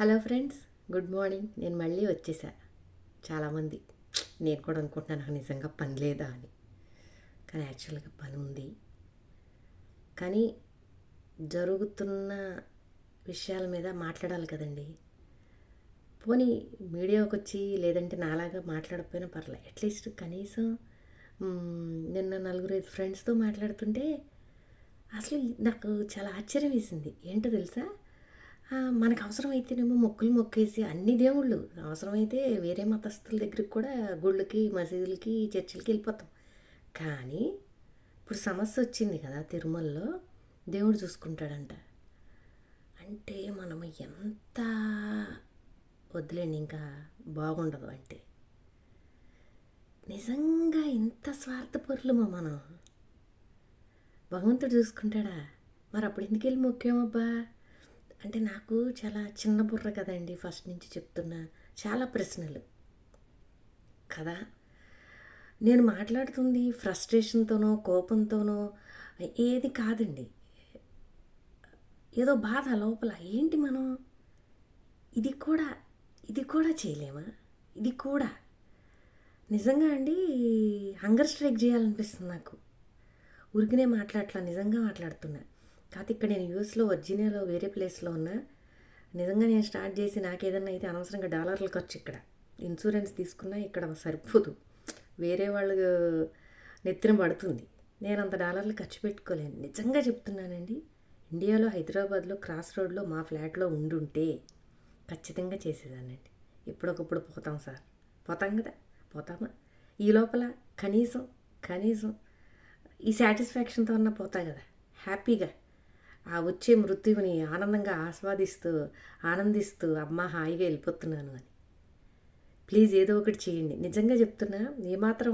Hello friends good morning. నేను మళ్ళీ వచ్చేసా. చాలామంది నేను కూడా అనుకుంటున్నాను నాకు నిజంగా పని లేదా అని. కానీ యాక్చువల్గా పని ఉంది. కానీ జరుగుతున్న విషయాల మీద మాట్లాడాలి కదండి. పోనీ మీడియాకి వచ్చి లేదంటే నాలాగా మాట్లాడకపోయినా పర్లే. అట్లీస్ట్ కనీసం నిన్న నలుగురు ఐదు ఫ్రెండ్స్తో మాట్లాడుతుంటే అసలు నాకు చాలా ఆశ్చర్యం వేసింది. ఏంటో తెలుసా? మనకు అవసరమైతేనేమో మొక్కులు మొక్కేసి అన్ని దేవుళ్ళు. అవసరమైతే వేరే మతస్థుల దగ్గరికి కూడా గుళ్ళకి మసీదులకి చర్చిలకి వెళ్ళిపోతాం. కానీ ఇప్పుడు సమస్య వచ్చింది కదా తిరుమలలో దేవుడు చూసుకుంటాడంట. అంటే మనం ఎంత వద్దులేండి ఇంకా బాగుండదు అంటే. నిజంగా ఇంత స్వార్థపరులమా మనం? భగవంతుడు చూసుకుంటాడా? మరి అప్పుడు ఎందుకు వెళ్ళి మొక్కామబ్బా? అంటే నాకు చాలా చిన్న బుర్ర కదండి ఫస్ట్ నుంచి చెప్తున్నా చాలా ప్రశ్నలు. కదా? నేను మాట్లాడుతుంది ఫ్రస్ట్రేషన్తోనో కోపంతోనో ఏది కాదండి. ఏదో బాధ లోపల. ఏంటి మనం? ఇది కూడా ఇది కూడా చేయలేమా? ఇది కూడా. నిజంగా అండి హంగర్ స్ట్రైక్ చేయాలనిపిస్తుంది నాకు. ఉరికినే మాట్లాడట్లా నిజంగా మాట్లాడుతున్నా. కాకపోతే ఇక్కడ నేను యూఎస్లో వర్జీనియాలో వేరే ప్లేస్లో ఉన్నా. నిజంగా నేను స్టార్ట్ చేసి నాకేదన్నా అయితే అనవసరంగా డాలర్లు ఖర్చు ఇక్కడ. ఇన్సూరెన్స్ తీసుకున్నా ఇక్కడ సరిపోదు. వేరే వాళ్ళు నెత్తిన పడుతుంది. నేను అంత డాలర్లు ఖర్చు పెట్టుకోలేను. నిజంగా చెప్తున్నానండి ఇండియాలో హైదరాబాద్లో క్రాస్ రోడ్లో మా ఫ్లాట్లో ఉండుంటే ఖచ్చితంగా చేసేదానండి ఎప్పుడొకప్పుడు పోతాం సార్. పోతాం కదా? పోతామా? ఈ లోపల కనీసం కనీసం ఈ సాటిస్ఫాక్షన్తో ఉన్న పోతా కదా? హ్యాపీగా. ఆ వచ్చే మృత్యువుని ఆనందంగా ఆస్వాదిస్తూ ఆనందిస్తూ అమ్మ హాయిగా వెళ్ళిపోతున్నాను అని. ప్లీజ్ ఏదో ఒకటి చేయండి. నిజంగా చెప్తున్నా ఏమాత్రం